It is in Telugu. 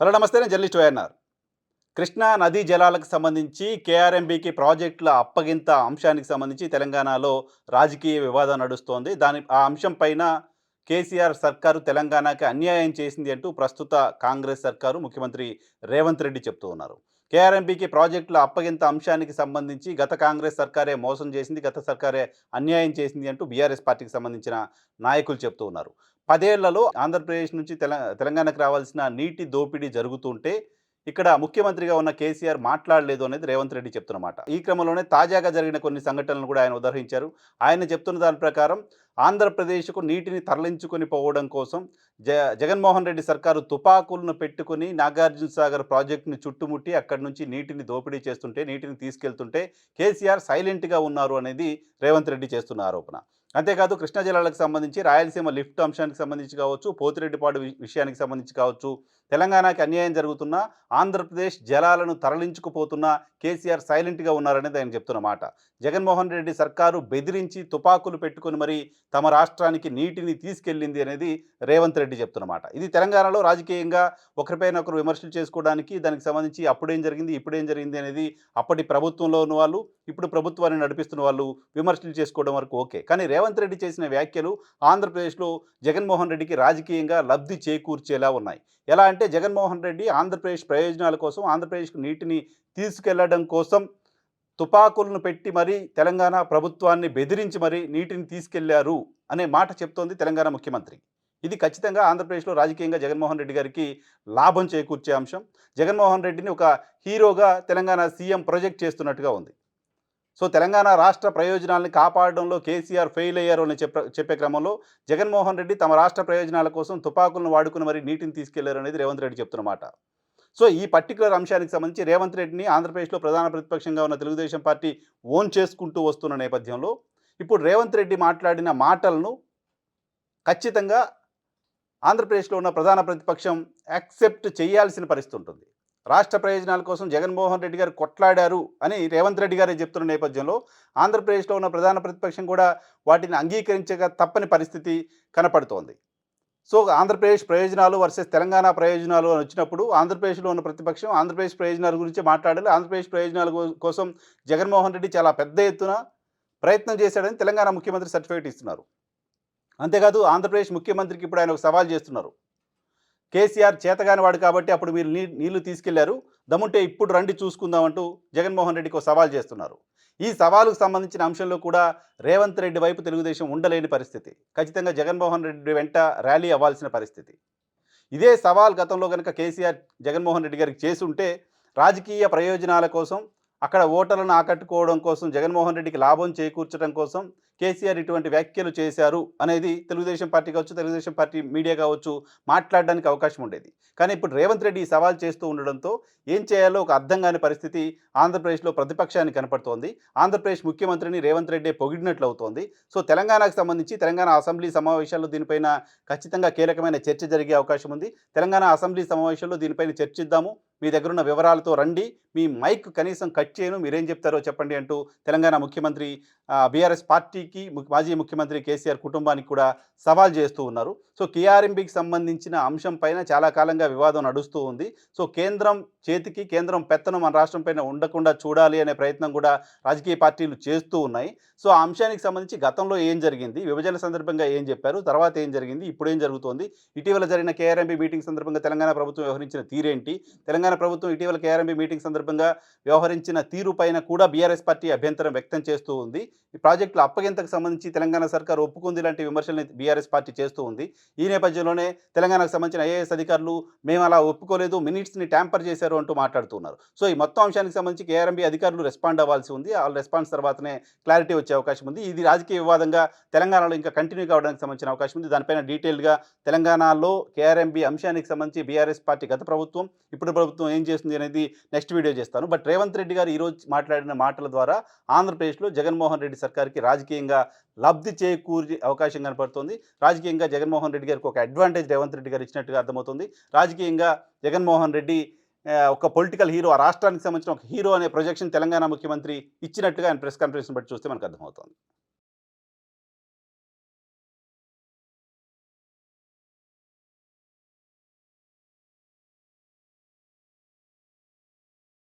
హలో నమస్తే నేను జర్నలిస్ట్ వైఎన్ఆర్. కృష్ణా నదీ జలాలకు సంబంధించి కేఆర్ఎంబీకి ప్రాజెక్టుల అప్పగింత అంశానికి సంబంధించి తెలంగాణలో రాజకీయ వివాదం నడుస్తోంది. దాని ఆ అంశం పైన కేసీఆర్ సర్కారు తెలంగాణకి అన్యాయం చేసింది అంటూ ప్రస్తుత కాంగ్రెస్ సర్కారు ముఖ్యమంత్రి రేవంత్ రెడ్డి చెప్తూ ఉన్నారు. కేఆర్ఎంపీకి ప్రాజెక్టుల అప్పగింత అంశానికి సంబంధించి గత కాంగ్రెస్ సర్కారే మోసం చేసింది గత సర్కారే అన్యాయం చేసింది అంటూ బీఆర్ఎస్ పార్టీకి సంబంధించిన నాయకులు చెప్తూ ఉన్నారు. పదేళ్ళలో ఆంధ్రప్రదేశ్ నుంచి తెల తెలంగాణకు రావాల్సిన నీటి దోపిడీ జరుగుతుంటే ఇక్కడ ముఖ్యమంత్రిగా ఉన్న కేసీఆర్ మాట్లాడలేదు అనేది రేవంత్ రెడ్డి చెప్తున్నమాట ఈ క్రమంలోనే తాజాగా జరిగిన కొన్ని సంఘటనలు కూడా ఆయన ఉదహరించారు. ఆయన చెప్తున్న దాని ప్రకారం ఆంధ్రప్రదేశ్కు నీటిని తరలించుకొని పోవడం కోసం జ జగన్మోహన్ రెడ్డి సర్కారు తుపాకులను పెట్టుకుని నాగార్జున సాగర్ ప్రాజెక్టుని చుట్టుముట్టి అక్కడి నుంచి నీటిని దోపిడీ చేస్తుంటే నీటిని తీసుకెళ్తుంటే కేసీఆర్ సైలెంట్గా ఉన్నారు అనేది రేవంత్ రెడ్డి చేస్తున్న ఆరోపణ. అంతేకాదు కృష్ణా జిల్లాలకు సంబంధించి రాయలసీమ లిఫ్ట్ అంశానికి సంబంధించి కావచ్చు పోతిరెడ్డిపాడు విషయానికి సంబంధించి కావచ్చు తెలంగాణకి అన్యాయం జరుగుతున్న ఆంధ్రప్రదేశ్ జలాలను తరలించుకుపోతున్న కేసీఆర్ సైలెంట్గా ఉన్నారనేది ఆయన చెప్తున్న మాట. జగన్మోహన్ రెడ్డి సర్కారు బెదిరించి తుపాకులు పెట్టుకుని మరి తమ రాష్ట్రానికి నీటిని తీసుకెళ్ళింది అనేది రేవంత్ రెడ్డి చెప్తున్నమాట ఇది తెలంగాణలో రాజకీయంగా ఒకరిపైన ఒకరు విమర్శలు చేసుకోవడానికి దానికి సంబంధించి అప్పుడేం జరిగింది ఇప్పుడేం జరిగింది అనేది అప్పటి ప్రభుత్వంలో ఉన్న వాళ్ళు ఇప్పుడు ప్రభుత్వాన్ని నడిపిస్తున్న వాళ్ళు విమర్శలు చేసుకోవడం వరకు ఓకే. కానీ రేవంత్ రెడ్డి చేసిన వ్యాఖ్యలు ఆంధ్రప్రదేశ్లో జగన్మోహన్ రెడ్డికి రాజకీయంగా లబ్ధి చేకూర్చేలా ఉన్నాయి. ఎలా అంటే జగన్మోహన్ రెడ్డి ఆంధ్రప్రదేశ్ ప్రయోజనాల కోసం ఆంధ్రప్రదేశ్కు నీటిని తీసుకెళ్ళడం కోసం తుపాకులను పెట్టి మరీ తెలంగాణ ప్రభుత్వాన్ని బెదిరించి మరీ నీటిని తీసుకెళ్ళారు అనే మాట చెప్తోంది తెలంగాణ ముఖ్యమంత్రి. ఇది ఖచ్చితంగా ఆంధ్రప్రదేశ్లో రాజకీయంగా జగన్మోహన్ రెడ్డి గారికి లాభం చేకూర్చే అంశం. జగన్మోహన్ రెడ్డిని ఒక హీరోగా తెలంగాణ సీఎం ప్రొజెక్ట్ చేస్తున్నట్టుగా ఉంది. సో తెలంగాణ రాష్ట్ర ప్రయోజనాలను కాపాడడంలో కేసీఆర్ ఫెయిల్ అయ్యారు అని చెప్ప చెప్పే క్రమంలో జగన్మోహన్ రెడ్డి తమ రాష్ట్ర ప్రయోజనాల కోసం తుపాకులను వాడుకుని మరి నీటిని తీసుకెళ్ళారు అనేది రేవంత్ రెడ్డి చెప్తున్నమాట. సో ఈ పర్టికులర్ అంశానికి సంబంధించి రేవంత్ రెడ్డిని ఆంధ్రప్రదేశ్లో ప్రధాన ప్రతిపక్షంగా ఉన్న తెలుగుదేశం పార్టీ ఓన్ చేసుకుంటూ వస్తున్న నేపథ్యంలో ఇప్పుడు రేవంత్ రెడ్డి మాట్లాడిన మాటలను ఖచ్చితంగా ఆంధ్రప్రదేశ్లో ఉన్న ప్రధాన ప్రతిపక్షం యాక్సెప్ట్ చేయాల్సిన పరిస్థితి ఉంటుంది. రాష్ట్ర ప్రయోజనాల కోసం జగన్మోహన్ రెడ్డి గారు కొట్లాడారు అని రేవంత్ రెడ్డి గారే చెప్తున్న నేపథ్యంలో ఆంధ్రప్రదేశ్లో ఉన్న ప్రధాన ప్రతిపక్షం కూడా వాటిని అంగీకరించక తప్పని పరిస్థితి కనపడుతోంది. సో ఆంధ్రప్రదేశ్ ప్రయోజనాలు వర్సెస్ తెలంగాణ ప్రయోజనాలు అని వచ్చినప్పుడు ఆంధ్రప్రదేశ్లో ఉన్న ప్రతిపక్షం ఆంధ్రప్రదేశ్ ప్రయోజనాల గురించి మాట్లాడాలి ఆంధ్రప్రదేశ్ ప్రయోజనాల కోసం జగన్మోహన్ రెడ్డి చాలా పెద్ద ఎత్తున ప్రయత్నం చేశాడని తెలంగాణ ముఖ్యమంత్రి సర్టిఫికేట్ ఇస్తున్నారు. అంతేకాదు ఆంధ్రప్రదేశ్ ముఖ్యమంత్రికి ఇప్పుడు ఆయన ఒక సవాల్ చేస్తున్నారు. కేసీఆర్ చేతగాని వాడు కాబట్టి అప్పుడు మీరు నీ నీళ్ళు తీసుకెళ్ళారు. దమ్ముంటే ఇప్పుడు రండి చూసుకుందామంటూ జగన్మోహన్ రెడ్డికి ఒక సవాల్ చేస్తున్నారు. ఈ సవాలుకు సంబంధించిన అంశంలో కూడా రేవంత్ రెడ్డి వైపు తెలుగుదేశం ఉండలేని పరిస్థితి. ఖచ్చితంగా జగన్మోహన్ రెడ్డి వెంట ర్యాలీ అవ్వాల్సిన పరిస్థితి. ఇదే సవాల్ గతంలో కనుక కేసీఆర్ జగన్మోహన్ రెడ్డి గారికి చేసి ఉంటే రాజకీయ ప్రయోజనాల కోసం అక్కడ ఓటర్లను ఆకట్టుకోవడం కోసం జగన్మోహన్ రెడ్డికి లాభం చేకూర్చడం కోసం కేసీఆర్ ఇటువంటి వ్యాఖ్యలు చేశారు అనేది తెలుగుదేశం పార్టీ కావచ్చు తెలుగుదేశం పార్టీ మీడియా కావచ్చు మాట్లాడడానికి అవకాశం ఉండేది. కానీ ఇప్పుడు రేవంత్ రెడ్డి సవాల్ చేస్తూ ఉండడంతో ఏం చేయాలో ఒక అర్థం కాని పరిస్థితి ఆంధ్రప్రదేశ్లో ప్రతిపక్షానికి కనపడుతోంది. ఆంధ్రప్రదేశ్ ముఖ్యమంత్రిని రేవంత్ రెడ్డి పొగిడినట్లు అవుతోంది. సో తెలంగాణకు సంబంధించి తెలంగాణ అసెంబ్లీ సమావేశాల్లో దీనిపైన ఖచ్చితంగా కీలకమైన చర్చ జరిగే అవకాశం ఉంది. తెలంగాణ అసెంబ్లీ సమావేశాల్లో దీనిపైన చర్చిద్దాము. మీ దగ్గరున్న వివరాలతో రండి. మీ మైక్ కనీసం కట్ చేయను. మీరేం చెప్తారో చెప్పండి అంటూ తెలంగాణ ముఖ్యమంత్రి బీఆర్ఎస్ పార్టీకి మాజీ ముఖ్యమంత్రి కేసీఆర్ కుటుంబానికి కూడా సవాల్ చేస్తూ ఉన్నారు. సో కేఆర్ఎంబీకి సంబంధించిన అంశం పైన చాలా కాలంగా వివాదం నడుస్తూ ఉంది. సో కేంద్రం చేతికి కేంద్రం పెత్తనం మన రాష్ట్రం పైన ఉండకుండా చూడాలి అనే ప్రయత్నం కూడా రాజకీయ పార్టీలు చేస్తూ ఉన్నాయి. సో ఆ అంశానికి సంబంధించి గతంలో ఏం జరిగింది? విభజన సందర్భంగా ఏం చెప్పారు? తర్వాత ఏం జరిగింది? ఇప్పుడు ఏం జరుగుతోంది? ఇటీవల జరిగిన కేఆర్ఎంబీ మీటింగ్ సందర్భంగా తెలంగాణ ప్రభుత్వం వ్యవహరించిన తీరేంటి? తెలంగాణ ప్రభుత్వం ఇటీవల కేఆర్ఎంబీ మీటింగ్ సందర్భంగా వ్యవహరించిన తీరు పైన కూడా బీఆర్ఎస్ పార్టీ అభ్యంతరం వ్యక్తం చేస్తూ ఉంది. ఈ ప్రాజెక్టుల అప్పగింతకు సంబంధించి తెలంగాణ సర్కార్ ఒప్పుకుంది లాంటి విమర్శల్ని బీఆర్ఎస్ పార్టీ చేస్తూ ఉంది. ఈ నేపథ్యంలోనే తెలంగాణకు సంబంధించిన ఐఏఎస్ అధికారులు మేము అలా ఒప్పుకోలేదు మినిట్స్ని ట్యాంపర్ చేశారు అంటూ మాట్లాడుతున్నారు. సో ఈ మొత్తం అంశానికి సంబంధించి కేఆర్ఎంబీ అధికారులు రెస్పాండ్ అవ్వాల్సి ఉంది. ఆ రెస్పాన్స్ తర్వాతనే క్లారిటీ వచ్చే అవకాశం ఉంది. ఇది రాజకీయ వివాదంగా తెలంగాణలో ఇంకా కంటిన్యూ కావడానికి సంబంధించిన అవకాశం ఉంది. దానిపైన డీటెయిల్గా తెలంగాణలో కేఆర్ఎంబీ అంశానికి సంబంధించి బీఆర్ఎస్ పార్టీ గత ప్రభుత్వం ఇప్పుడు ప్రభుత్వం ఏం చేస్తుంది అనేది నెక్స్ట్ వీడియో చేస్తాను. బట్ రేవంత్ రెడ్డి గారు ఈరోజు మాట్లాడిన మాటల ద్వారా ఆంధ్రప్రదేశ్లో జగన్మోహన్ రెడ్డి సర్కార్కి రాజకీయంగా లబ్ధి చేకూరి అవకాశం కనపడుతుంది. రాజకీయంగా జగన్మోహన్ రెడ్డి గారికి ఒక అడ్వాంటేజ్ రేవంత్ రెడ్డి గారు ఇచ్చినట్టుగా అర్థమవుతుంది. రాజకీయంగా జగన్మోహన్ రెడ్డి ఒక పొలిటికల్ హీరో ఆ రాష్ట్రానికి సంబంధించిన ఒక హీరో అనే ప్రొజెక్షన్ తెలంగాణ ముఖ్యమంత్రి ఇచ్చినట్టుగా ఆయన ప్రెస్ కాన్ఫరెన్స్ బట్టి చూస్తే మనకు అర్థమవుతుంది.